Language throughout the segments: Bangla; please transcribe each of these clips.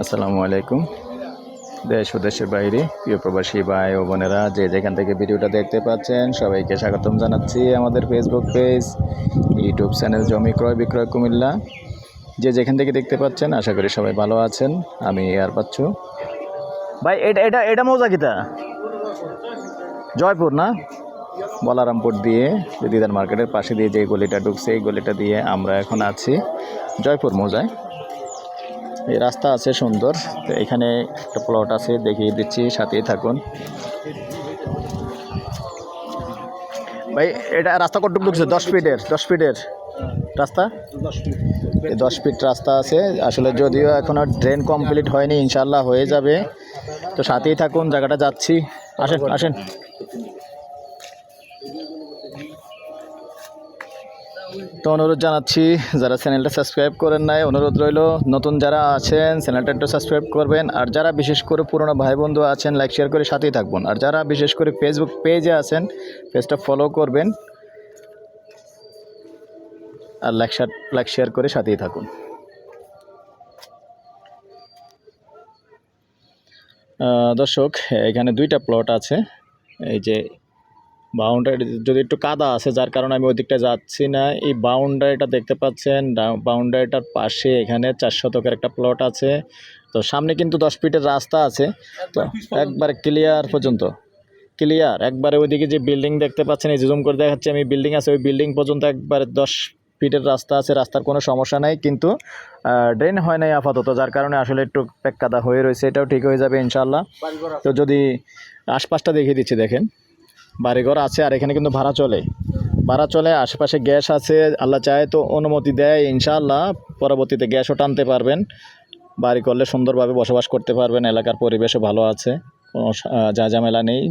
আসসালামু আলাইকুম। দেশ ও দেশের বাইরে, প্রিয় প্রবাসী ভাই ও বোনেরা, যে যেখান থেকে ভিডিওটা দেখতে পাচ্ছেন, সবাইকে স্বাগতম জানাচ্ছি আমাদের ফেসবুক পেজ ইউটিউব চ্যানেল জমি ক্রয় বিক্রয় কুমিল্লা। যে যেখান থেকে দেখতে পাচ্ছেন, আশা করি সবাই ভালো আছেন। আমি আর পাচ্ছু। ভাই, এটা এটা এটা মৌজা কিতা? জয়পুর না? বলারামপুর দিয়ে দিদার মার্কেটের পাশে দিয়ে যে গলিটা ঢুকছে, এই গলিটা দিয়ে আমরা এখন আছি জয়পুর মৌজায়। রাস্তা আছে সুন্দর। তো এখানে একটা প্লট আছে, দেখিয়ে দিচ্ছি, সাথেই থাকুন। ভাই, এটা রাস্তা কতটুকু ঢুকছে? দশ ফিটের দশ ফিটের রাস্তা? দশ ফিট রাস্তা আছে। আসলে যদিও এখনও ড্রেন কমপ্লিট হয়নি ইনশাল্লাহ হয়ে যাবে। তো সাথেই থাকুন, জায়গাটা যাচ্ছি। আসেন আসেন। তো অনুরোধ জানাচ্ছি, যারা চ্যানেলটা সাবস্ক্রাইব করেন নাই, অনুরোধ রইল, নতুন যারা আছেন, চ্যানেলটা একটু সাবস্ক্রাইব করবেন, আর যারা বিশেষ করে পুরনো ভাই বন্ধু আছেন লাইক শেয়ার করে সাথেই থাকবেন। আর যারা বিশেষ করে ফেসবুক পেজে আছেন পেজটা ফলো করবেন, আর লাইক লাইক শেয়ার করে সাথেই থাকুন। দর্শক, এখানে দুইটা প্লট আছে, এই যে বাউন্ডারি যদি একটু কাদা আছে যার কারণে আমি ওই দিকটা যাচ্ছি না। এই বাউন্ডারিটা দেখতে পাচ্ছেন বাউন্ডারিটার পাশে এখানে চার শতকের একটা প্লট আছে। তো সামনে কিন্তু দশ ফিটের রাস্তা আছে। তো একবার ক্লিয়ার পর্যন্ত। ক্লিয়ার একবারে ওইদিকে যে বিল্ডিং দেখতে পাচ্ছেন এই জুম করে দেখাচ্ছি আমি বিল্ডিং আছে ওই বিল্ডিং পর্যন্ত একবারে দশ ফিটের রাস্তা আছে রাস্তার কোনো সমস্যা নাই। কিন্তু ড্রেন হয় নাই আপাতত যার কারণে আসলে একটু প্যাক কাদা হয়ে রয়েছে। এটাও ঠিক হয়ে যাবে ইনশাল্লাহ তো যদি আশপাশটা দেখিয়ে দিচ্ছি দেখেন। বাড়িঘর আছে আর এখানে কিন্তু ভাড়া চলে। ভাড়া চলে, আশেপাশে গ্যাস আছে, আল্লাহ চায় তো অনুমতি দেয়, ইনশাআল্লাহ পরবর্তীতে গ্যাসও টানতে পারবেন। বাড়ি করলে সুন্দরভাবে বসবাস করতে পারবেন, এলাকার পরিবেশও ভালো আছে, কোনো ঝামেলা নেই।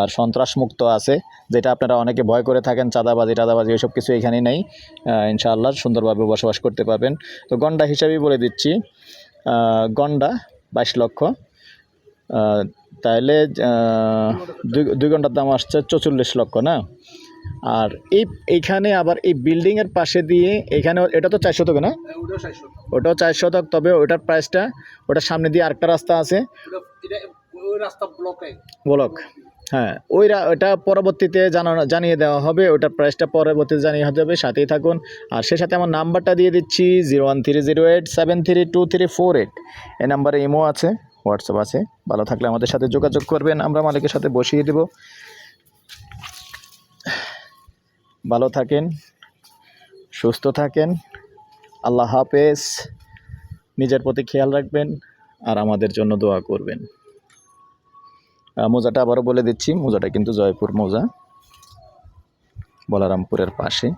আর সন্ত্রাসমুক্ত আছে, যেটা আপনারা অনেকে ভয় করে থাকেন, চাঁদাবাজি, টাদাবাজি, এসব কিছু এখানে নেই। ইনশাআল্লাহ সুন্দরভাবে বসবাস করতে পারবেন। তো গন্ডা হিসাবেই বলে দিচ্ছি গন্ডা বাইশ লক্ষ। তাহলে দুই ঘণ্টার দাম আসছে চৌচল্লিশ লক্ষ, না? আর এই এইখানে আবার এই বিল্ডিংয়ের পাশে দিয়ে এখানে এটা তো চার শতক না? ওটাও চার শতক তবে ওটার প্রাইসটা ওটার সামনে দিয়ে আরেকটা রাস্তা আছে। ব্লক হ্যাঁ ওই ওটা পরবর্তীতে জানানো জানিয়ে দেওয়া হবে, ওটার প্রাইসটা পরবর্তীতে জানিয়ে যাবে সাথেই থাকুন। আর সে সাথে আমার নাম্বারটা দিয়ে দিচ্ছি zero one three zero eight seven three two three four eight এই নাম্বারে ইমো আছে। হোয়াটসঅ্যাপ আছে। ভালো থাকলে আমাদের সাথে যোগাযোগ করবেন। আমরা মালিকের সাথে বসিয়ে দেব। ভালো থাকেন, সুস্থ থাকেন। আল্লাহ হাফেজ। নিজের প্রতি খেয়াল রাখবেন আর আমাদের জন্য দোয়া করবেন। মোজাটা আবারও বলে দিচ্ছি। মোজাটা কিন্তু জয়পুর মোজা, বলারামপুরের পাশে।